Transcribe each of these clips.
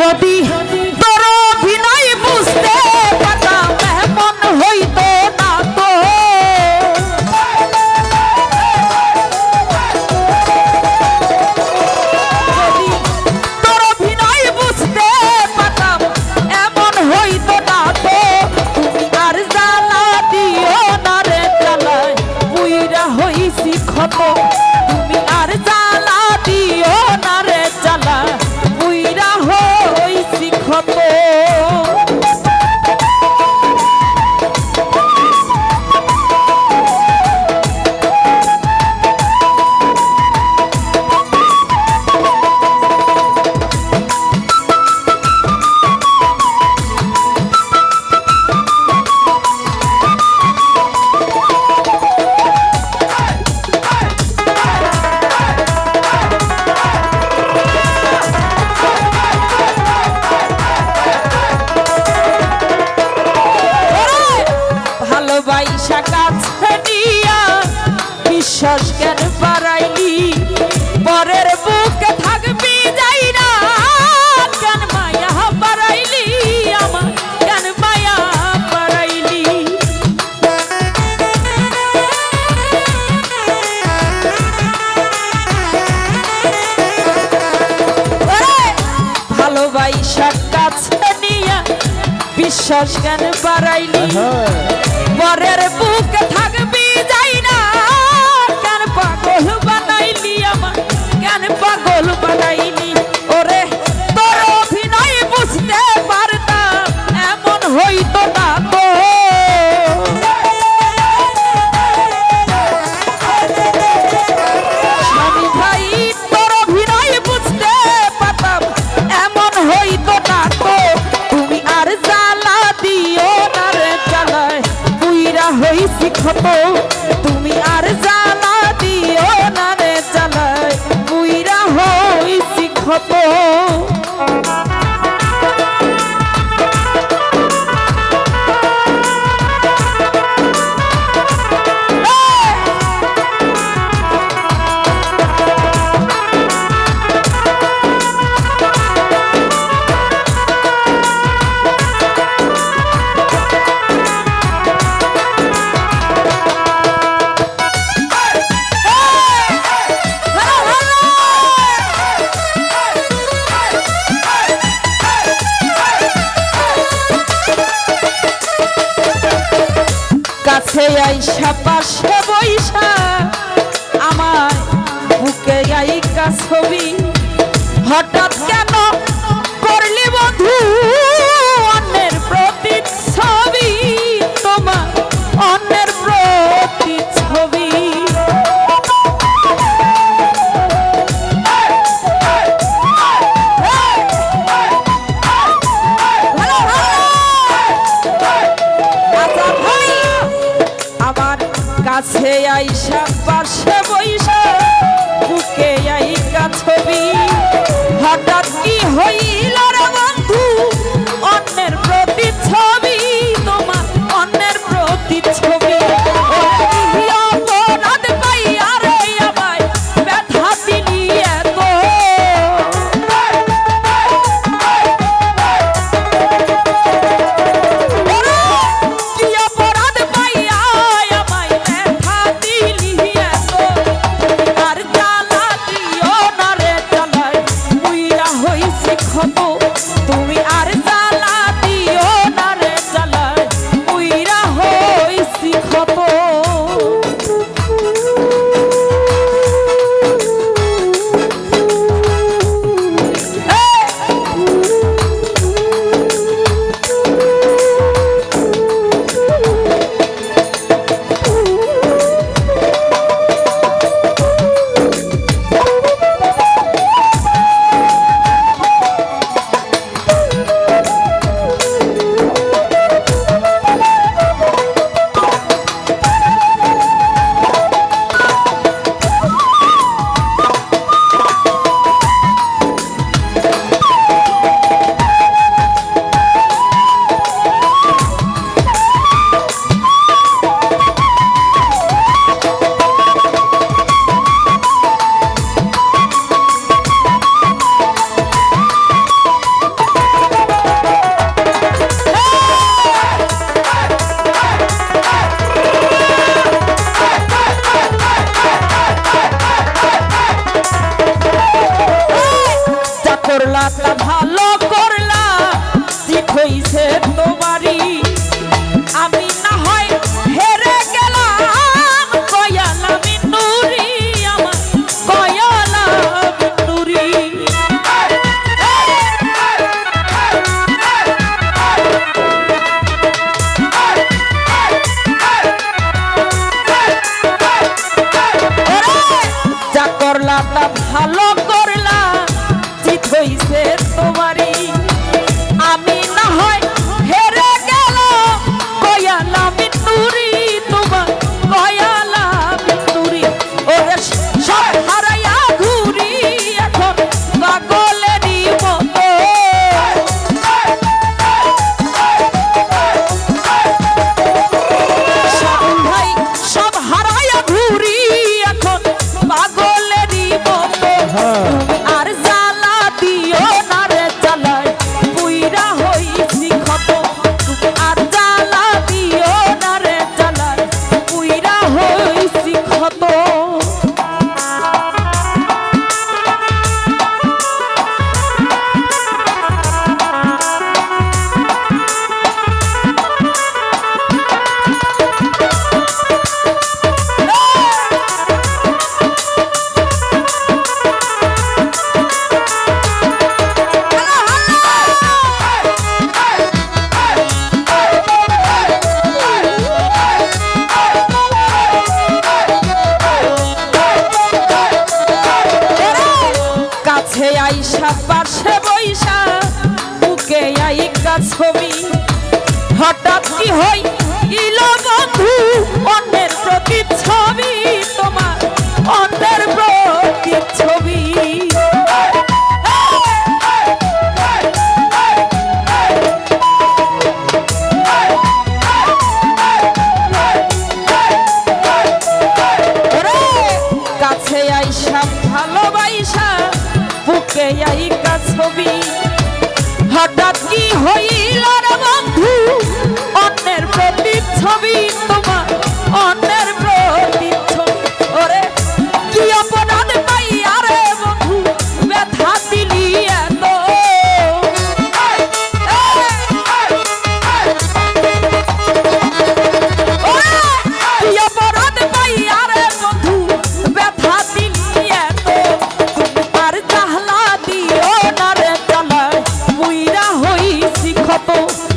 যদি তোর অভিনয় বুঝতে পারতাম এমন হইতো না তো। তোর অভিনয় বুঝতে পারতাম এমন হইত না তো। তুমি আর জ্বালা দিও না রে জ্বালায় বুইরা হইছি ক্ষত। বয়স কেন বাড়াইলি। পরের সত্য। পাশে কাছে আইসা পাশে বৈশা বুকে আইকা ছবি হঠাৎ কি হইল আমরা ভালো করলা জিত হইছে তো। লাগা ছবি। হঠাৎ কি হয়? ইল বন্ধু অন্যের প্রতি ছবি তোমার অন্যের প্রতি ছবি কাছে আইসা ভালোবাইসা, বুকে আইকা ছবি। couple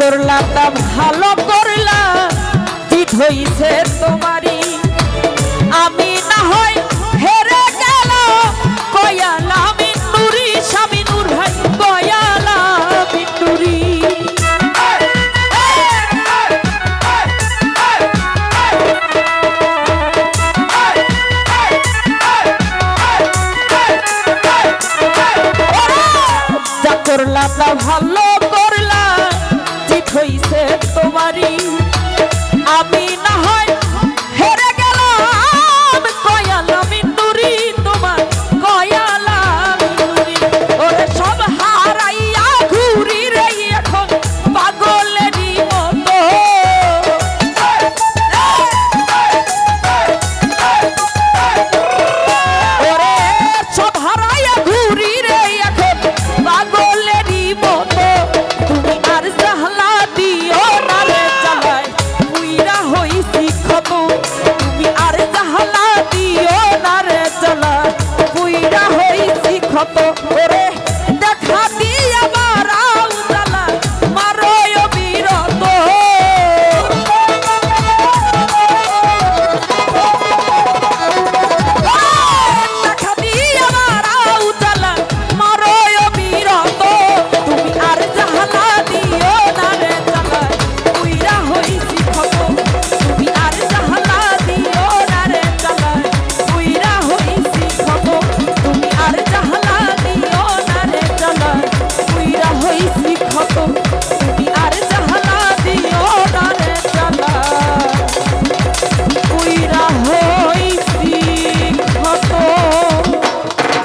করলা তা ভালো করলা ঠিক হইছে তো